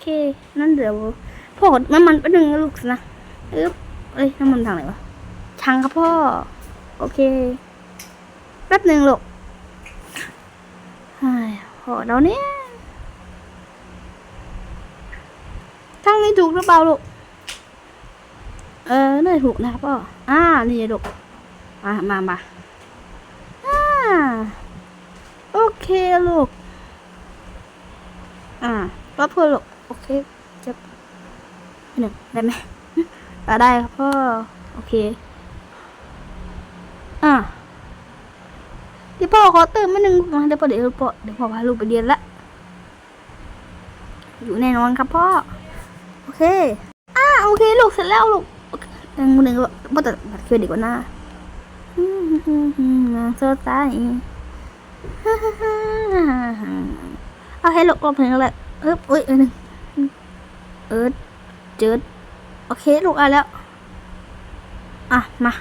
เค นั่นเดี๋ยวพ่อขอน้ำมันแป๊บนึงนะลูกนะอึ๊บเอ้ยน้ำมันทางไหนวะทางครับพ่อ โอเค แป๊บหนึ่งลูกไอ้พอเราเนี่ยทางนี้ถูกหรือเปล่าลูก เออนี่ถูกนะครับพ่ออ่า นี่ลูก มามามาอ่า โอเคลูก อ่ารับเพื่อลูก โอเคจะหนึ่งได้ไหมอ่าได้ครับพ่อ โอเค อ่าเดี๋ยวพ่อขอเติมมาหนึ่งลูกนะเดี๋ยวพ่อเดี๋ยวพ่อเดี๋ยวพ่อพาลูกไปเรียนละ อยู่แน่นอนครับพ่อ โอเค อ่าโอเคลูกเสร็จแล้วลูกอเคหนึ่งหนึ่งก็พ่อตัดบัตรเครดิตก่อนหน้าอืมอืมอืมอืมนางเซอร์ไตล์ฮ่าฮ่าฮ่าเอาให้ลูกรอบเพลงแล้วเอ๊บเอ้ยหนึ่ง เอิร์ดเจิดโอเคลูกเอาแล้ว อะ มา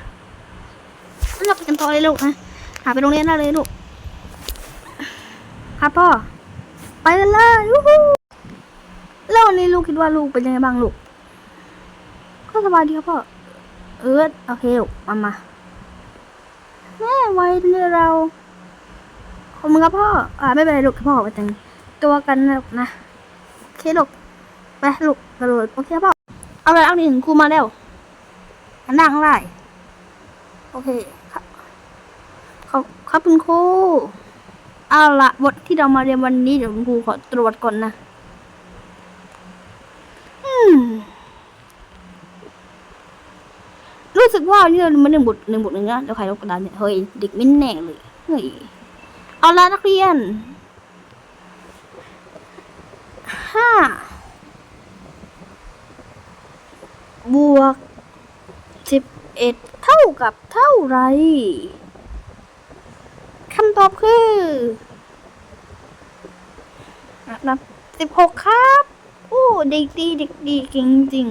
เราไปกันต่อเลยลูกนะหาไปโรงเรียนได้เลยลูกครับพ่อ ไปกันเลยยูฮูแล้ววันนี้ลูกคิดว่าลูกเป็นยังไงบ้างลูก ก็สบายดีครับพ่อ เอิร์ดโอเคลูกมามาแม่ไว้เนี่ยเราขอบคุณครับพ่อ อ่าไม่เป็นไรลูกพ่อไปแต่งตัวกันนะลูกนะ โอเคลูก ไปลูกกระโดดโอเคพ่อเอาเลยเอาหนึ่งครูมาแล้วอันนั่งได้โอเคครับขอบครับคุณครูเอาละบทที่เรามาเรียนวันนี้เดี๋ยวคุณครูขอตรวจก่อนนะรู้สึกว่านี่เรามาหนึ่งบทหนึ่งบทหนึ่งนะเดี๋ยวใครลบกระดานเนี่ยเฮ้ยเด็กไม่แน่เลยเฮ้ยเอาละนักเรียนห้า บวกสิบเอ็ดเท่ากับเท่าไรคำตอบคือนับสิบหกครับ โอ้เด็กดีเด็กดีเก่งจริง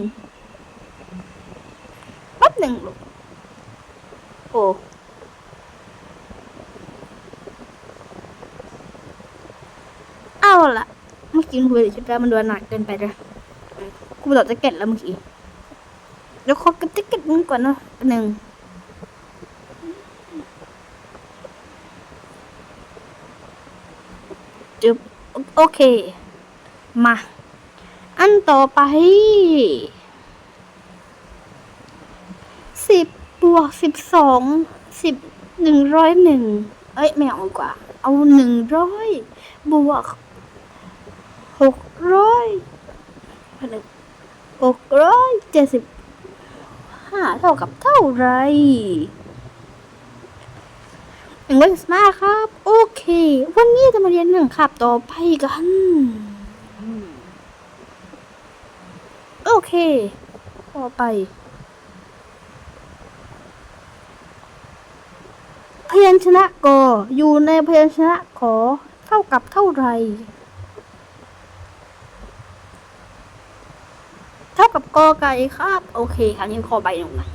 แป๊บหนึ่งลูกโอ้เอาละเมื่อกี้คุยชุดแรกมันดูหนักเกินไปเลยกูบอกจะเก็ตแล้วเมื่อกี้ ดี๋ยวขอกับจะเก็ตมึงก่อนเนาะหนึ่งจึบโอเค มา อันต่อไปสิบบวกสิบสองสิบหนึ่งร้อยหนึ่งเอ้ยไม่เอาดีกว่า เอาหนึ่งร้อยบวกหกร้อยหกร้อยเจ็ดสิบ ห้าเท่ากับเท่าไรหนึ่งร้อยสิบห้าครับ โอเค วันนี้จะมาเรียนหนึ่งขับต่อไปกัน โอเค ต่อไป พยัญชนะกออยู่ในพยัญชนะขอเท่ากับเท่าไหร เท่ากับกอไก่ครับ โอเคค่ะนี่ขอใบหนึ่งนะ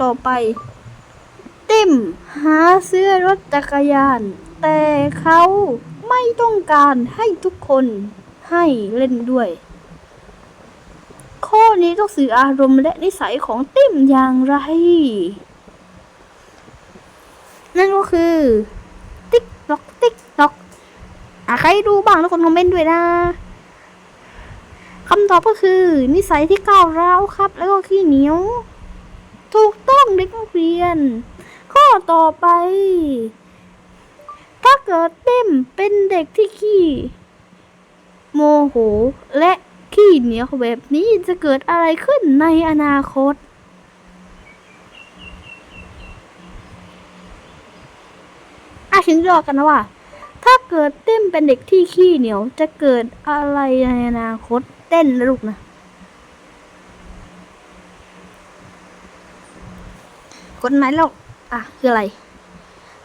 ต่อไป ติมหาเสื้อรถจักรยาน แต่เขาไม่ต้องการให้ทุกคนให้เล่นด้วย ข้อนี้ต้องสื่ออารมณ์และนิสัยของติมอย่างไร นั่นก็คือ ติ๊กต็อกติ๊กต็อกอใครดูบ้างทุกคนคอมเมนต์ด้วยนะ คำตอบก็คือ นิสัยที่ก้าวร้าวครับ แล้วก็ขี้เหนียว ถูกต้องเด็กนักเรียน ข้อต่อไป ถ้าเกิดเต้มเป็นเด็กที่ขี้โมโห และขี้เหนียวแบบนี้จะเกิดอะไรขึ้นในอนาคตอาชินรอกันนะว่า ถ้าเกิดเต้มเป็นเด็กที่ขี้เหนียวจะเกิดอะไรในอนาคต เต้นนะลูกนะกฎหมายแล้วอะ คืออะไร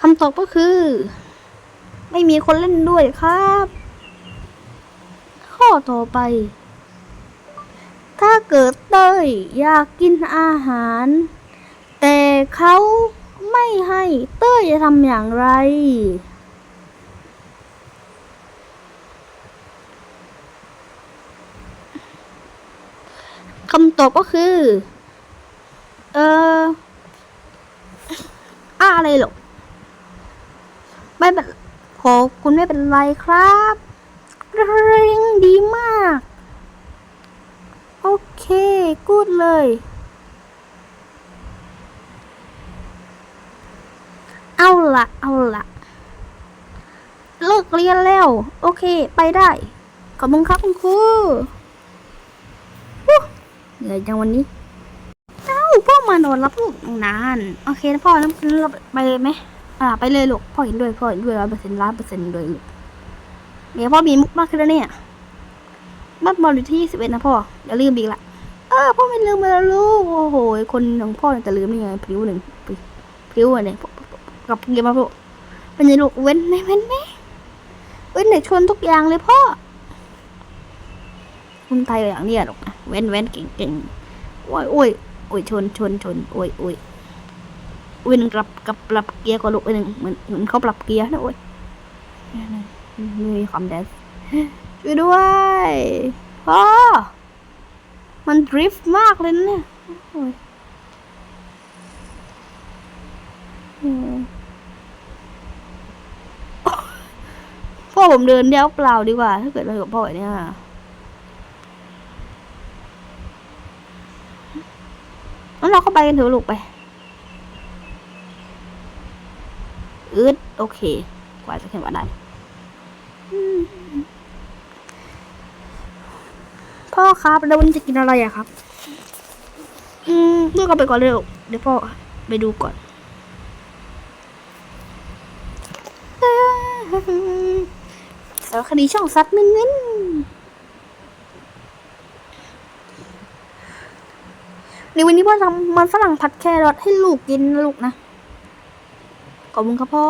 คำตอบก็คือ ไม่มีคนเล่นด้วยครับ ข้อต่อไป ถ้าเกิดเต้ยอยากกินอาหาร แต่เขาไม่ให้เต้ยจะทำอย่างไร คำตอบก็คือ เอออะอะไรหรอกไม่เป็นขอคุณไม่เป็นไรครับเร่งดีมาก โอเค กูดเลย เอาละเอาละเลิกเรียนแล้ว โอเค ไปได้ ขอบคุณครับคุณครู เหนื่อยจังวันนี้เอ้าพ่อมานอนรับลูกนาน โอเคนะพ่อนั้นเราไปเลยไหมอ่าไปเลยลูกพ่อเห็นด้วยพ่อเห็นด้วยร้อยเปอร์เซ็นต์ล้านเปอร์เซ็นต์เลยลูกเดี๋ยวพ่อมีมุกมากขึ้นแล้วเนี่ยบัตรบอลอยู่ที่ยี่สิบเอ็ดนะพ่ออย่าลืมอีกละเออพ่อไม่ลืมไปแล้วลูกโอ้โหคนของพ่อจะลืมได้ยังไงพริ้วหนึ่งพริ้วอะไรกับเกมมาพ่อเป็นยังลูกเว้นไหมเว้นไหมเว้นไหนชนทุกอย่างเลยพ่อ คุณไทยอย่างเนี้ยลูกนะเว้นเว้นเก่งเก่งๆโอ้ยโอ้ยโอ้ยชนชนชนโอ้ยโอ้ยโอ้ยหนึ่งกลับกับปรับเกียร์ก่อนลูกอ้ยหนึ่งเหมือนเหมือนเขาปรับเกียร์นะโอ้ยม่มีความแดนช่วยด้วยพ่อมันดริฟต์มากเลยเนี่ยโอ้ยพ่อผมเดินเดียวเปล่าดีกว่า ถ้าเกิดอะไรกับพ่อเนี่ย งั้นเราก็ไปกันเถอะลูกไปอืดโอเค กว่าจะขึ้นมาได้พ่อครับแล้ววันนี้จะกินอะไรอะครับ อืมลูกก็ไปก่อนเลยลูกเดี๋ยวพ่อไปดูก่อนสารคดีช่องซัดมินมิ นในวันนี้พ่อทำมันฝรั่งผัดแครอทให้ลูกกินนะลูกนะ ขอบคุณครับพ่อ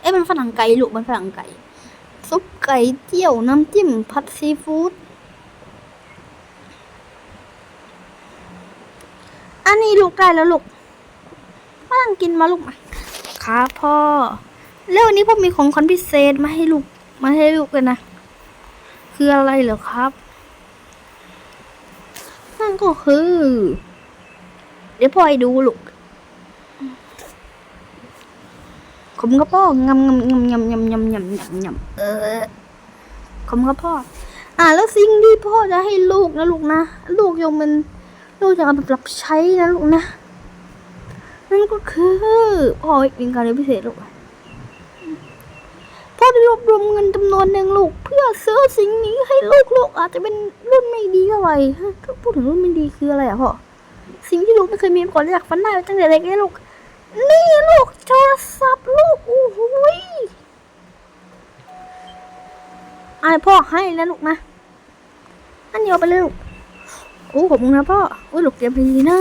เอ้ยมันฝรั่งไก่ลูกมันฝรั่งไก่ ซุปไก่เจียวน้ำจิ้มผัดซีฟู้ด อันนี้ลูกได้แล้วลูกมานั่งกินมาลูกมาครับพ่อ แล้ววันนี้พ่อมีของขวัญพิเศษมาให้ลูกมาให้ลูกเลยนะ คืออะไรเหรอครับ นั่นก็คือ เดี๋ยวพ่อให้ดูลูกผมก็พ่องำงำงำงำงำงำงำงำงำเออผมก็พ่ออ่าแล้วสิ่งที่พ่อจะให้ลูกนะลูกนะลูกยังเป็นลูกจะเอาไปปรับใช้นะลูกนะนั่นก็คือพ่อเป็นการเรียนพิเศษลูก พ่อได้รวบรวมเงินจำนวนหนึ่งลูก เพื่อซื้อสิ่งนี้ให้ลูกลูกอาจจะเป็นรุ่นไม่ดีเท่าไหร่ฮะถ้าพูดถึงรุ่นไม่ดีคืออะไรอะพ่อสิ่งที่ลูกไม่เคยมีก่อนอยากฝันได้ตั้งแต่เด็กเลยลูก นี่ลูกโทรศัพท์ลูกโอ้โหยไอพ่อให้แล้วลูกนะอันนี้เอาไปเลยลูกโอ้ขอบคุณนะพ่ออุ้ยหลดเกมดีนะ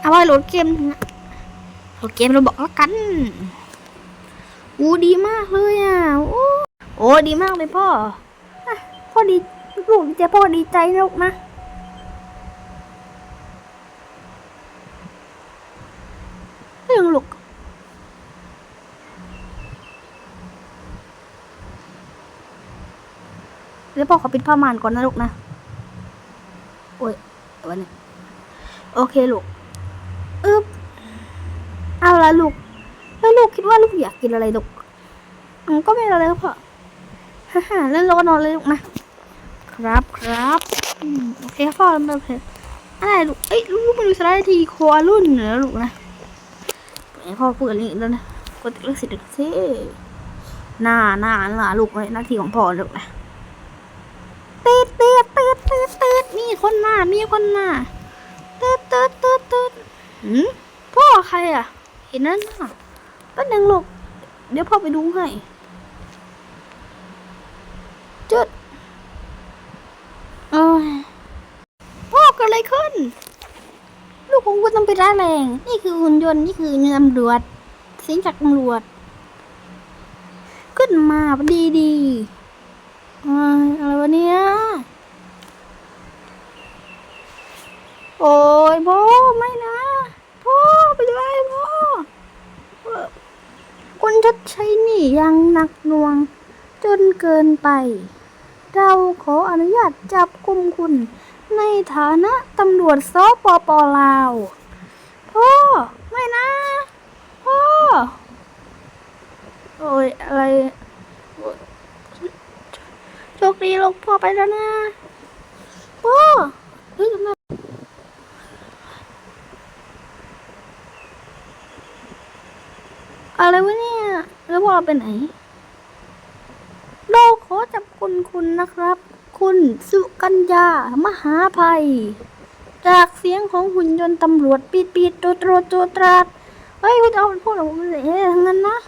เอาไว้โหลดเกมนะโหลดเกมเราบอกแล้วกัน อู้ดีมากเลยอะโอ้โอ้ดีมากเลยพ่ออะพ่อดีลูกดีใจพ่อดีใจลูกนะเรื่องลูกเดี๋ยวพ่อขอปิดผ้าม่านก่อนนะลูกนะโอ้ยวันนี้โอเคลูกอึ๊บเอาละลูก แล้วลูกคิดว่าลู กินอะไรลูกก็ไม่อะไรครับพ่อฮ่าฮ่าแล้วก็นอนเลยลูกนะครับครับโอเคพ่อไม่เป็นไรอะไรลูกเอ้ยลูกมาดูสไลด์ทีคอรุ่นเหรอลูกนะไอพ่อพูดอันนี้แล้วนะกดเลิกสิทธิ์สิหน้าหน้าหน้าลูกเลยหน้าที่ของพ่อลูกนะเตืดตืดตืดตืดตืดมีคนมามีคนมาเตืดตืดตืดตืดหืมพ่อใครอะ เห็นนั่นน่ะแป๊บนึงลูก เดี๋ยวพ่อไปดูให้จุดอ้ยพ่อเกิดอะไรขึ้น ลูกของคุณต้องไปร้ายแรง นี่คือหุ่นยนต์ นี่คือตำรวจเสียงจากตำรวจ ขึ้นมาดีดีเอ้ยอะไรวะเนี่ย โอ้ยพ่อไม่นะ พ่อไปด้วยพ่อเอ่อคุณชดใช้หนี่ ยังหนักหน่วง จนเกินไป เราขออนุญาตจับกุมคุณ ในฐานะตำรวจสปปลาว พ่อ ไม่นะ พ่อ โอ้ย อะไร โชคดีลูกพ่อไปแล้วนะ พ่อเฮ้ยทำไมอะไรวะเนี่ย แล้วพวกเราไปไหน เราขอจับคุณคุณนะครับ คุณสุกัญญามหาภัย จากเสียงของหุ่นยนต์ตำรวจปีดปีดโตโตรโตตราดเฮ้ยคุณจะเอาพวกเราไปไหนทั้งนั้นนะ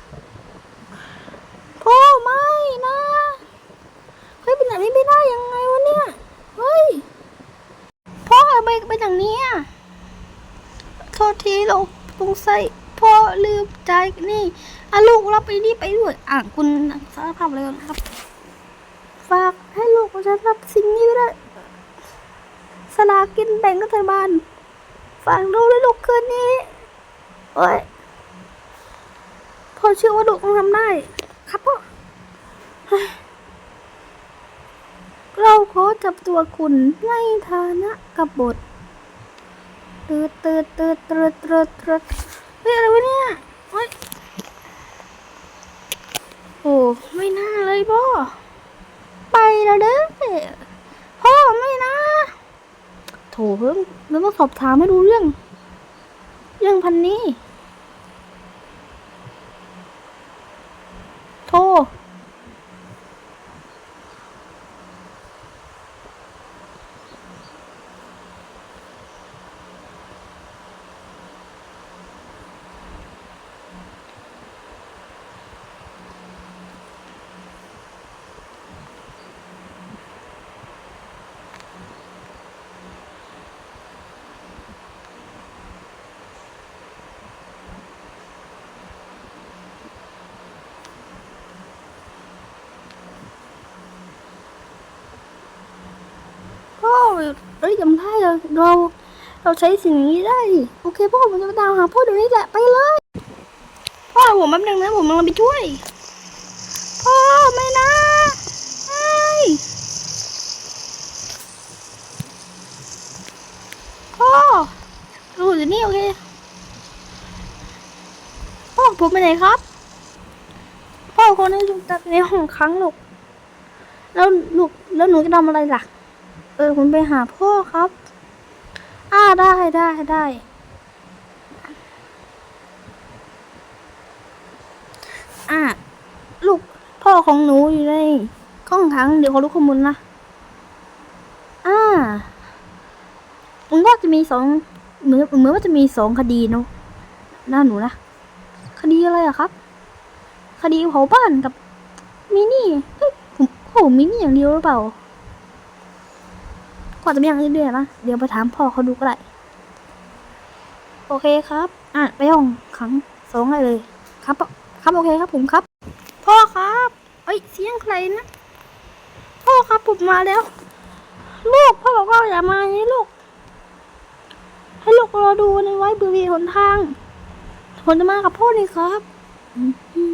พ่อไม่นะเฮ้ยเป็นแบบนี้ไม่ได้ยังไงวะเนี่ยเฮ้ยพ่อทำไมเป็นอย่างนี้อะโทษทีเราสงสัยพ่ ลืมใจนี่อะลูกเราไปนี่ไปด้วย อะคุณสารภาพเลยนครับ ฝากให้ลูกของฉันรับสิ่งนี้ได้วยสลากินแบ่งรัฐบาลฝากดูด้วยลูกคืนนี้โอ้ยพ่อเชื่อว่าลูกต้องทำได้ ครับพ่อเราขอจับตัวคุณในฐานะกบฏเตืดเตืดเตืดเตืดเตืดเตืด ฮ้ยอะไรวะเนี่ยเฮ้ยโอ้ไม่น่าเลยพ่อไปแล้วเด้อพ่อไม่นะโถเพิ่งเราต้องสอบถามให้รู้เรื่อง เรื่องพันนี้ โทร พ่อ เอ้ยจำได้เลยเรา เราใช้สิ่งนี้ได้ โอเคพ่อผมจะไปตามหาพ่อเดี๋ยวนี้แหละไปเลย พ่อผมแป๊บนึงนะผมกำลังไปช่วย พ่อไม่นะไม่พ่อเราอยู่นี่โอเคพ่อผมไปไหนครับ พ่อคนนี้ถูกจับในห้องขังลูกแล้วลูกแล้วหนูจะทำอะไรล่ะ เออผมไปหาพ่อครับ อ่าได้ได้ได้อ่าลูกพ่อของหนูอยู่ในห้องขังเดี๋ยวเขารู้ข้อมูลนะ อ่ามันก็จะมีสองเหมือนเหมือนว่าจะมีสองคดีเนาะหน้าหนูนะ คดีอะไรอะครับ คดีเผาบ้านกับมินี่เฮ้ยผมโอ้มินี่อย่างเดียวหรือเปล่า ก็จะไมีอย่างอื่นด้วยนะ เดี๋ยวไปถามพ่อเขาดูก็ได้ โอเคครับ อะ ไปห้องขังสองได้เลย ครับ ครับโอเคครับผมครับ พ่อครับ เอ้ยเสียงใครนะ พ่อครับผมมาแล้ว ลูกพ่อบอกว่าอย่ามาให้ลูก ให้ลูกรอดูในไว้บริเวณหนทางผมจะมากับพ่อนี่ครับอืม